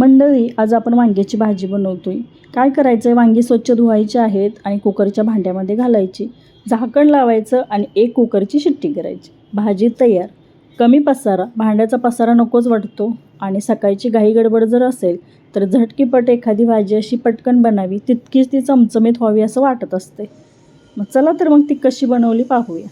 मंडळी आज आपण वांग्याची भाजी बनवतोय. काय करायचं आहे वांगी स्वच्छ धुवायची आहेत आणि कुकरच्या भांड्यामध्ये घालायची. झाकण लावायचं आणि एक कुकरची शिट्टी करायची. भाजी तयार. कमी पसारा. भांड्याचा पसारा नकोच वाटतो आणि सकाळची घाई गडबड जर असेल तर झटकीपट एखादी भाजी अशी पटकन बनावी. तितकीच ती चमचमीत व्हावी असं वाटत असते. मग चला तर मग ती कशी बनवली पाहूया.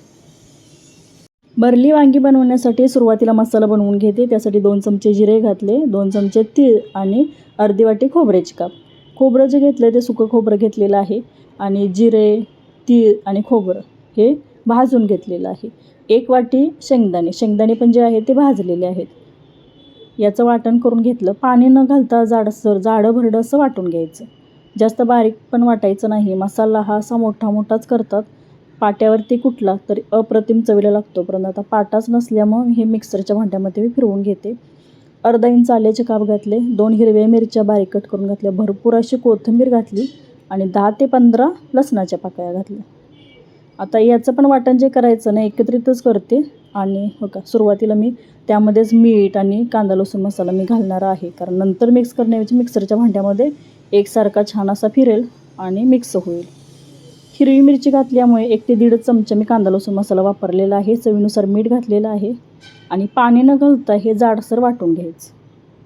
भरली वांगी बनवण्यासाठी सुरुवातीला मसाला बनवून घेते. त्यासाठी दोन चमचे जिरे घातले दोन चमचे तीळ आणि अर्धी वाटी खोबऱ्याची काप खोबरं जे घेतलं ते सुकं खोबरं घेतलेलं आहे आणि जिरे तीळ आणि खोबरं हे भाजून घेतलेलं आहे. एक वाटी शेंगदाणे शेंगदाणे पण जे आहे ते भाजलेले आहेत. याचं वाटण करून घेतलं. पाणी न घालता जाडसर जाडं भरडं असं वाटून घ्यायचं. जास्त बारीक पण वाटायचं नाही. मसाला हा असा मोठा मोठाच करतात. पाट्यावरती कुठला तरी अप्रतिम चवीला लागतो. परंतु आता पाटाच नसल्यामुळं हे मिक्सरच्या भांड्यामध्ये मी फिरवून घेते. अर्धा इंच आल्याचे काप घातले दोन हिरव्या मिरच्या बारीक कट करून घातल्या भरपूर अशी कोथिंबीर घातली आणि दहा ते पंधरा लसणाच्या पाकळ्या घातल्या. आता याचं पण वाटण जे करायचं ना एकत्रितच करते आणि हो का सुरुवातीला मी त्यामध्येच मीठ आणि कांदा लसूण मसाला मी घालणार आहे. कारण नंतर मिक्स करण्याऐवजी मिक्सरच्या भांड्यामध्ये एकसारखा छान असा फिरेल आणि मिक्स होईल. हिरवी मिरची घातल्यामुळे एक ते दीड चमचा मी कांदा लसूण मसाला वापरलेला आहे. चवीनुसार मीठ घातलेलं आहे आणि पाणी न घालता हे जाडसर वाटून घ्यायचं.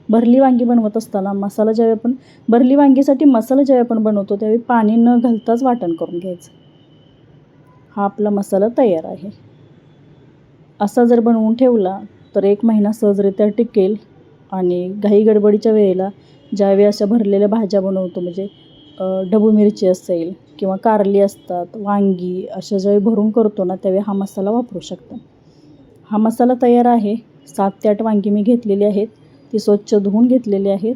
भरली वांगी बनवत असताना मसाला ज्यावेळी आपण भरली वांगीसाठी मसाला ज्यावेळी आपण बनवतो त्यावेळी पाणी न घालताच वाटण करून घ्यायचं. हा आपला मसाला तयार आहे. असा जर बनवून ठेवला तर एक महिना सहजरित्या टिकेल आणि घाई गडबडीच्या वेळेला ज्यावेळी अशा भरलेल्या भाज्या बनवतो म्हणजे ढबू मिरची असेल किंवा कारली असतात वांगी अशा ज्यावेळी भरून करतो ना त्यावेळी हा मसाला वापरू शकता. हा मसाला तयार आहे. सात ते आठ वांगी मी घेतलेली आहेत. ती स्वच्छ धुवून घेतलेली आहेत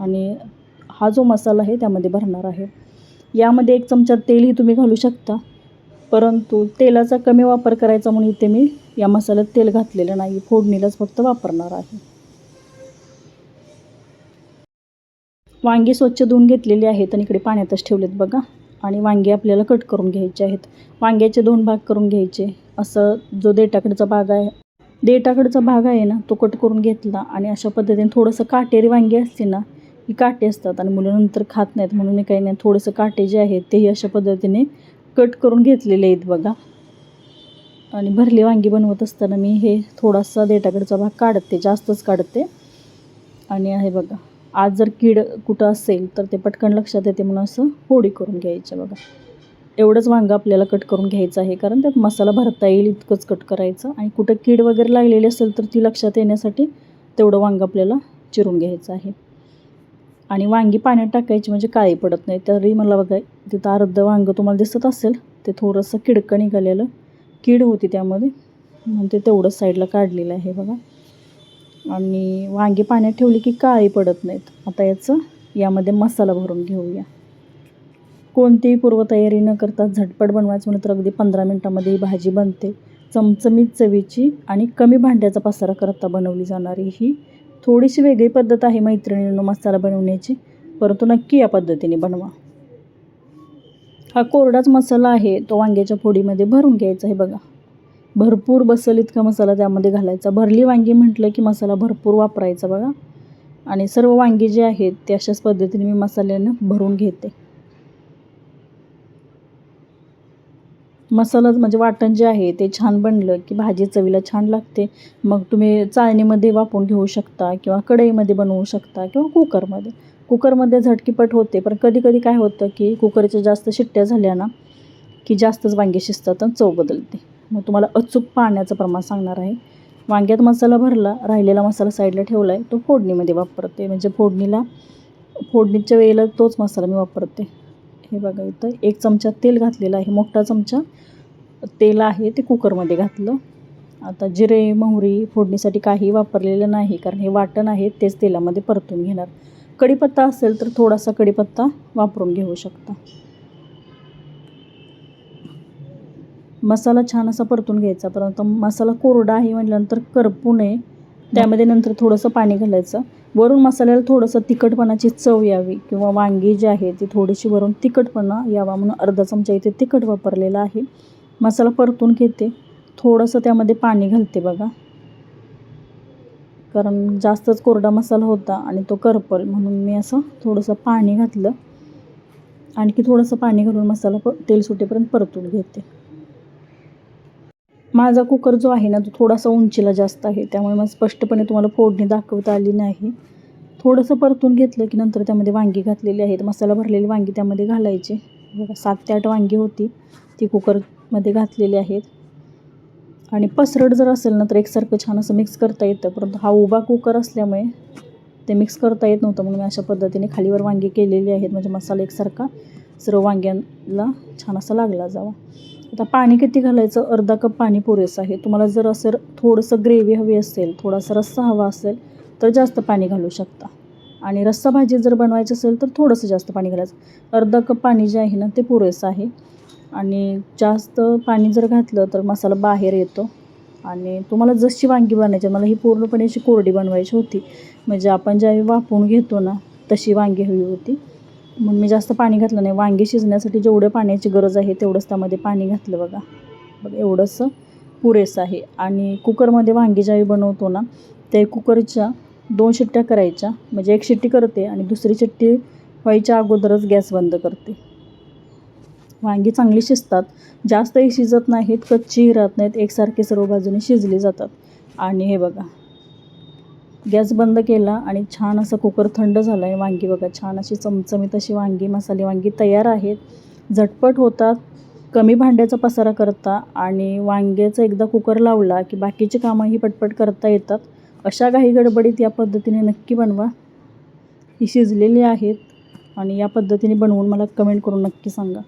आणि हा जो मसाला आहे त्यामध्ये भरणार आहे. यामध्ये एक चमचा तेलही तुम्ही घालू शकता. परंतु तेलाचा कमी वापर करायचा म्हणून इथे मी या मसाल्यात तेल घातलेलं नाही. फोडणीलाच फक्त वापरणार आहे. वांगी स्वच्छ धुवून घेतलेली आहेत आणि इकडे पाण्यातच ठेवलेत बघा. आणि वांगे आपल्याला कट करून घ्यायचे आहेत. वांग्याचे दोन भाग करून घ्यायचे. असं जो देटाकडचा भाग आहे देटाकडचा भाग आहे ना तो कट करून घेतला आणि अशा पद्धतीने थोडंसं काटेरी वांगी असते ना ही काटे असतात आणि मुलं नंतर खात नाहीत म्हणून मी काही नाही थोडंसं काटे जे आहेत तेही अशा पद्धतीने कट करून घेतलेले आहेत बघा. आणि भरली वांगी बनवत असताना मी हे थोडासा देटाकडचा भाग काढते जास्तच काढते. आणि आहे बघा. आज जर कीड कुठं असेल तर ते पटकन लक्षात येते म्हणून असं होडी करून घ्यायच्या बघा. एवढंच वांगं आपल्याला कट करून घ्यायचं आहे कारण त्यात मसाला भरता येईल इतकंच कट करायचं. आणि कुठं कीड वगैरे लागलेली असेल तर ती लक्षात येण्यासाठी तेवढं वांगं आपल्याला चिरून घ्यायचं आहे. आणि वांगी पाण्यात टाकायची म्हणजे काळी पडत नाही तरी मला बघा तिथं अर्ध वांगं तुम्हाला दिसत असेल ते थोडंसं किडकं निघालेलं कीड होती त्यामध्ये. म्हणून ते तेवढं साईडला काढलेलं आहे बघा. आणि वांगी पाण्यात ठेवली की काळी पडत नाहीत. आता याचं यामध्ये मसाला भरून घेऊया. कोणतीही पूर्वतयारी न करता झटपट बनवायचं म्हणलं तर अगदी पंधरा मिनटामध्ये ही भाजी बनते. चमचमीत चवीची आणि कमी भांड्याचा पसारा करता बनवली जाणारी ही थोडीशी वेगळी पद्धत आहे मैत्रिणींनो मसाला बनवण्याची. परंतु नक्की या पद्धतीने बनवा. हा कोरडाच मसाला आहे. तो वांग्याच्या फोडीमध्ये भरून घ्यायचा आहे बघा. भरपूर बसल इतका मसाला त्यामध्ये घालायचा. भरली वांगी म्हटलं की मसाला भरपूर वापरायचा बघा. आणि सर्व वांगी जे आहेत ते अशाच पद्धतीने मी मसाल्यानं भरून घेते. मसाला म्हणजे वाटण जे आहे ते छान बनलं की भाजी चवीला छान लागते. मग तुम्ही चाळणीमध्ये वापरून घेऊ शकता किंवा कढईमध्ये बनवू शकता किंवा कुकरमध्ये. कुकरमध्ये झटकीपट होते पण कधी कधी काय होतं की कुकरच्या जास्त शिट्ट्या झाल्या ना की जास्तच वांगे शिजतात आणि चव बदलते. मग तुम्हाला अचूक पाण्याचं प्रमाण सांगणार आहे. वांग्यात मसाला भरला राहिलेला मसाला साईडला ठेवला आहे तो फोडणीमध्ये वापरते. म्हणजे फोडणीला फोडणीच्या वेळेला तोच मसाला मी वापरते. हे बघा इथं एक चमचा तेल घातलेला आहे मोठा चमचा तेल आहे ते कुकरमध्ये घातलं. आता जिरे मोहरी फोडणीसाठी काही वापरलेलं नाही कारण हे वाटण आहे तेच तेलामध्ये परतून घेणार. कढीपत्ता असेल तर थोडासा कढीपत्ता वापरून घेऊ शकता. मसाला छान असा परतून घ्यायचा. परंतु मसाला कोरडा आहे म्हटल्यानंतर करपू नये. त्यामध्ये नंतर थोडंसं पाणी घालायचं. वरून मसाल्याला थोडंसं तिखटपणाची चव यावी किंवा वांगी जी आहे ती थोडीशी वरून तिखटपणा यावा म्हणून अर्धा चमचा इथे तिखट वापरलेला आहे. मसाला परतून घेते. थोडंसं त्यामध्ये पाणी घालते बघा. कारण जास्तच कोरडा मसाला होता आणि तो करपल म्हणून मी असं थोडंसं पाणी घातलं. आणखी थोडंसं पाणी घालून मसाला प तेल सुटेपर्यंत परतून घेते. माझा कुकर जो आहे ना तो थोडासा उंचीला जास्त आहे. त्यामुळे मला स्पष्टपणे तुम्हाला फोडणी दाखवता आली नाही. थोडंसं परतून घेतलं की नंतर त्यामध्ये वांगी घातलेली आहेत. मसाला भरलेली वांगी त्यामध्ये घालायची. बघा सात ते आठ वांगी होती. ती कुकरमध्ये घातलेली आहेत. आणि पसरट जर असेल ना तर एकसारखं छान असं मिक्स करता येतं. परंतु हा उभा कुकर असल्यामुळे ते मिक्स करता येत नव्हतं. म्हणून मी अशा पद्धतीने खालीवर वांगी केलेली आहेत. म्हणजे मसाला एकसारखा सर्व वांग्यांना छान असा लागला जावा. आता पाणी किती घालायचं? अर्धा कप पाणी पुरेसं आहे. तुम्हाला जर असं थोडंसं ग्रेव्ही हवी असेल थोडासा रस्सा हवा असेल तर जास्त पाणी घालू शकता. आणि रस्सा भाजी जर बनवायची असेल तर थोडंसं जास्त पाणी घालायचं. अर्धा कप पाणी जे आहे ना ते पुरेसं आहे. आणि जास्त पाणी जर घातलं तर मसाला बाहेर येतो. आणि तुम्हाला जशी वांगी बनायची मला ही पूर्णपणे अशी कोरडी बनवायची होती. म्हणजे आपण ज्यावेळी वाफवून घेतो ना तशी वांगी हवी होती. म्हणून मी जास्त पाणी घातलं नाही. वांगी शिजण्यासाठी जेवढं पाण्याची गरज आहे तेवढंच त्यामध्ये पाणी घातलं बघा. बघा एवढंसं पुरेसं आहे. आणि कुकरमध्ये वांगी ज्यावेळी बनवतो ना ते कुकरच्या दोन शिट्ट्या करायच्या. म्हणजे एक शिट्टी करते आणि दुसरी शिट्टी व्हायच्या अगोदरच गॅस बंद करते. वांगी चांगली शिजतात. जास्तही शिजत नाहीत कच्चीही राहत नाहीत. एकसारखे सर्व बाजूने शिजली जातात. आणि हे बघा गॅस बंद केला आणि छान असं कुकर थंड झालं आहे वांगी बघा. छान अशी चमचमीत अशी वांगी मसाले वांगी तयार आहेत. झटपट होतात कमी भांड्याचा पसारा करता आणि वांग्याचा एकदा कुकर लावला की बाकीची कामंही पटपट करता येतात. अशा काही गडबडीत या पद्धतीने नक्की बनवा. ही शिजलेली आहेत आणि या पद्धतीने बनवून मला कमेंट करून नक्की सांगा.